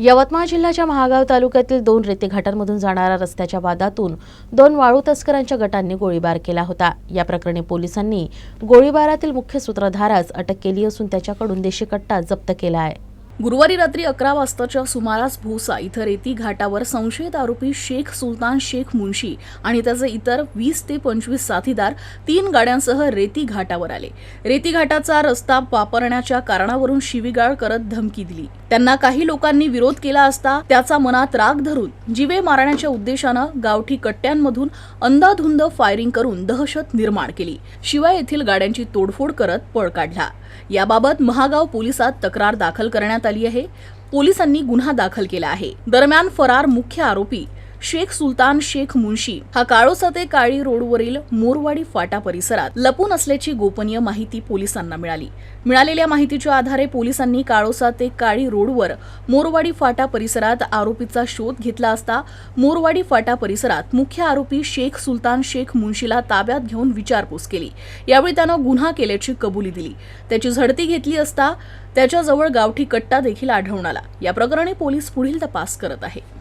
यवतमाळ जिल्ह्याच्या महागाव तालुक्यातील दोन रेतीघाटांमधून जाणाऱ्या रस्त्याच्या वादातून दोन वाळू तस्करांच्या गटांनी गोळीबार केला होता. या प्रकरणी पोलिसांनी गोळीबारातील मुख्य सूत्रधारास अटक केली असून त्याच्याकडून देशी कट्टा जप्त केला आहे. गुरुवारी रात्री अकरा वाजताच्या सुमारास भोसा इथं रेती घाटावर संशयित आरोपी शेख सुलतान शेख मुन्शी आणि त्याचे इतर वीस ते पंचवीस साथीदार तीन गाड्यांसह रेती घाटावर आले. रेती घाटाचा रस्ता वापरण्याच्या कारणावरून शिवीगाळ करत धमकी दिली. त्यांना काही लोकांनी विरोध केला असता त्याचा मनात राग धरून जीवे मारण्याच्या उद्देशानं गावठी कट्ट्यांमधून अंधाधुंद फायरिंग करून दहशत निर्माण केली. शिवाय येथील गाड्यांची तोडफोड करत पळ काढला. याबाबत महागाव पोलिसात तक्रार दाखल करण्यात आली आहे. पोलिसांनी गुन्हा दाखल केला आहे. दरम्यान फरार मुख्य आरोपी शेख सुलतान शेख मुन्शी हा काळोसा ते काळी रोडवरील मोरवाडी फाटा परिसरात लपून असल्याची गोपनीय माहिती पोलिसांना मिळाली. मिळालेल्या माहितीच्या आधारे पोलिसांनी काळोसा ते काळी रोडवर मोरवाडी फाटा परिसरात आरोपीचा शोध घेतला असता मोरवाडी फाटा परिसरात मुख्य आरोपी शेख सुलतान शेख मुन्शीला ताब्यात घेऊन विचारपूस केली. यावेळी त्यानं गुन्हा केल्याची कबुली दिली. त्याची झडती घेतली असता त्याच्याजवळ गावठी कट्टा देखील आढळून आला. या प्रकरणी पोलीस पुढील तपास करत आहे.